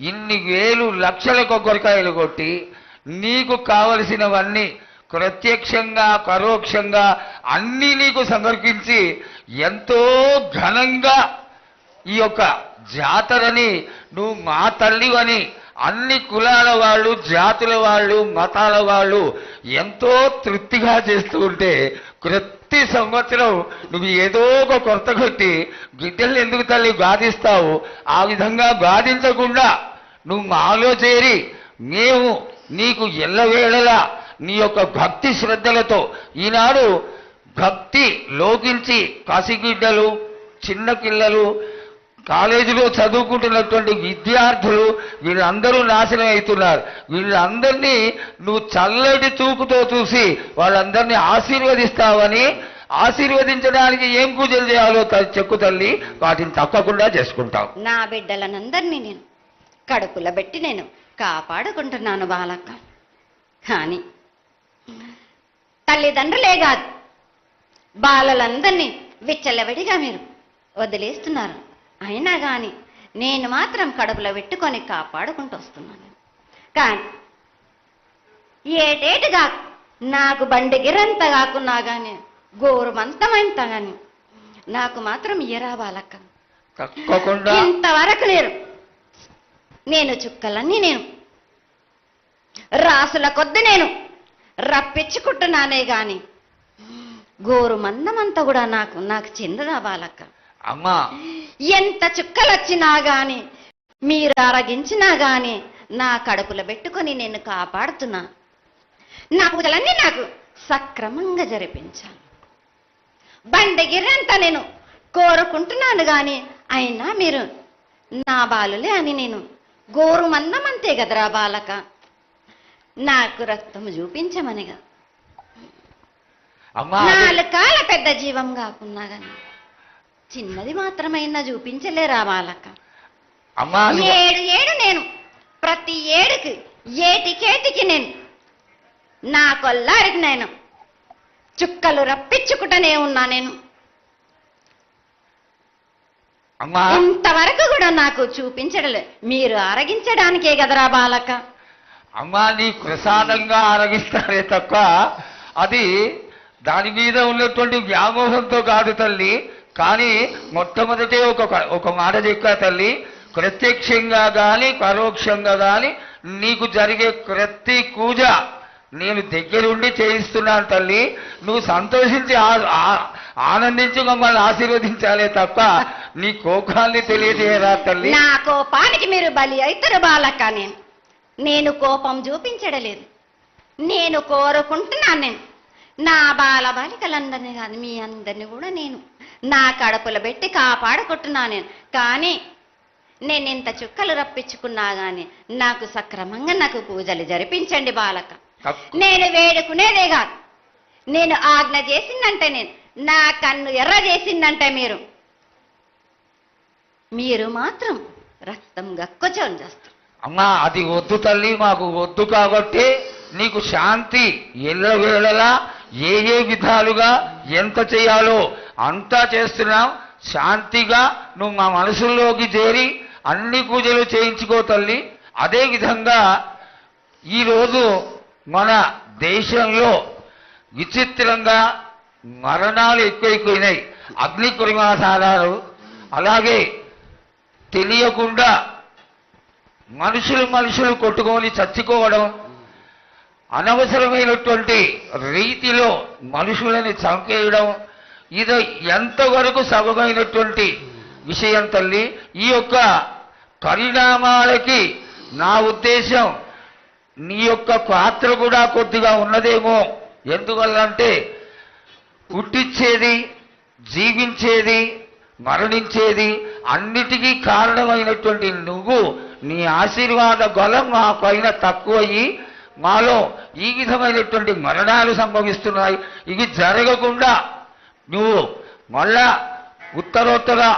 ఇన్ని వేలు లక్షల కొబ్బరికాయలు కొట్టి నీకు కావలసినవన్నీ ప్రత్యక్షంగా పరోక్షంగా అన్నీ నీకు సమర్పించి ఎంతో ఘనంగా ఈ యొక్క జాతరని నువ్వు మా తల్లివని అన్ని కులాల వాళ్ళు జాతుల వాళ్ళు మతాల వాళ్ళు ఎంతో తృప్తిగా చేస్తూ ఉంటే ప్రతి సంవత్సరం నువ్వు ఏదో ఒక కొరత కొట్టి బిడ్డలు ఎందుకు తల్లి బాధిస్తావు ఆ విధంగా బాధించకుండా నువ్వు మాలో చేరి మేము నీకు ఎల్లవేళలా నీ యొక్క భక్తి శ్రద్ధలతో ఈనాడు భక్తి లోకించి కాశీగిడ్డలు చిన్న పిల్లలు కాలేజీలో చదువుకుంటున్నటువంటి విద్యార్థులు వీళ్ళందరూ నాశనం అవుతున్నారు. వీళ్ళందరినీ నువ్వు చల్లటి చూపుతో చూసి వాళ్ళందరినీ ఆశీర్వదిస్తావని ఆశీర్వదించడానికి ఏం పూజలు చేయాలో చెక్కు తల్లి వాటిని తప్పకుండా చేసుకుంటాం నా బిడ్డలనందరినీ నేను కడుపుల పెట్టి నేను కాపాడుకుంటున్నాను బాలక్క. కానీ తల్లిదండ్రులే కాదు బాలలందరినీ విచ్చలవిడిగా మీరు వదిలేస్తున్నారు. అయినా కానీ నేను మాత్రం కడుపులో పెట్టుకొని కాపాడుకుంటూ వస్తున్నాను. కానీ ఏటేటుగా నాకు బండి గిరంత కాకున్నా కానీ గోరుమంతమంత కానీ నాకు మాత్రం ఇయరా బాలక్క. ఇంతవరకు నేను నేను చుక్కలన్నీ నేను. రాసుల కొద్ది నేను. రప్పించుకుంటున్నానే గాని. గోరు మందమంతా కూడా నాకు నాకు చెందదా బాలక్క అమ్మా. ఎంత చుక్కలు వచ్చినా గాని మీరు అరగించినా గాని నా కడుపులో పెట్టుకొని నేను కాపాడుతున్నా. నా పూజలన్నీ నాకు సక్రమంగా జరిపించాలి. బండగిరంతా నేను కోరుకుంటున్నాను గాని అయినా మీరు నా బాలులే అని నేను గోరు మందమంతే కదరా బాలక. నాకు రక్తం చూపించమనిగా. నాలుగు కాల పెద్ద జీవం కాకున్నా గాని చిన్నది మాత్రమైనా చూపించలేరా బాలక. ఏడు ఏడు నేను ప్రతి ఏడుకి ఏటికేటికి నేను నా కొల్లారికి నేను చుక్కలు రప్పించుకుంటూనే ఉన్నా నేను. అమ్మా. ఇంతవరకు కూడా నాకు చూపించడం లేదు. మీరు ఆరగించడానికే కదరా బాలక అమ్మా నీ ప్రసాదంగా ఆరగిస్తారే తప్ప అది దాని మీద ఉన్నటువంటి వ్యామోహంతో కాదు తల్లి. కానీ మొట్టమొదటే ఒక ఒక మాట చెప్పా తల్లి. ప్రత్యక్షంగా గాని పరోక్షంగా గాని నీకు జరిగే ప్రతి పూజ నేను దగ్గరుండి చేయిస్తున్నాను తల్లి. నువ్వు సంతోషించి ఆనందించి మమ్మల్ని ఆశీర్వదించాలే తప్ప నీ కోపాన్ని తెలియజేయరా తల్లి? నా కోపానికి మీరు బలి అవుతారు బాలక నేను. నేను కోపం చూపించడలేదు. నేను కోరుకుంటున్నాను నేను. నా బాల బాలికలందరినీ కాదు మీ అందరిని కూడా నేను. నా కడుపులో పెట్టి కాపాడుకుంటున్నాను నేను. కానీ నేను ఇంత చుక్కలు రప్పించుకున్నా గాని నాకు సక్రమంగా నాకు పూజలు జరిపించండి బాలక నేను వేడుకునేదే కాదు. నేను ఆజ్ఞ చేసిందంటే నేను. నా కన్ను ఎర్ర చేసిందంటే మీరు. మీరు మాత్రం రక్తం గక్కుచోని చేస్తారు. అమ్మా అది వద్దు తల్లి మాకు వద్దు కాబట్టి నీకు శాంతి ఎల్లవేళలా ఏ ఏ విధాలుగా ఎంత చేయాలో అంతా చేస్తున్నాం. శాంతిగా నువ్వు మా మనసుల్లోకి చేరి అన్ని పూజలు చేయించుకో తల్లి. అదే విధంగా ఈరోజు మన దేశంలో విచిత్రంగా మరణాలు ఎక్కువైపోయినాయి. అగ్ని కురిమాసాలు అలాగే తెలియకుండా మనుషులు మనుషులు కొట్టుకొని చచ్చుకోవడం అనవసరమైనటువంటి రీతిలో మనుషులని చంపేయడం ఇది ఎంతవరకు సబమైనటువంటి విషయం తల్లి? ఈ యొక్క పరిణామాలకి నా ఉద్దేశం నీ యొక్క పాత్ర కూడా కొద్దిగా ఉన్నదేమో. ఎందువల్లంటే పుట్టించేది జీవించేది మరణించేది అన్నిటికీ కారణమైనటువంటి నువ్వు. నీ ఆశీర్వాద బలం మా పైన తక్కువయ్యి మాలో ఈ విధమైనటువంటి మరణాలు సంభవిస్తున్నాయి. ఇవి జరగకుండా నువ్వు మళ్ళా ఉత్తరోత్తర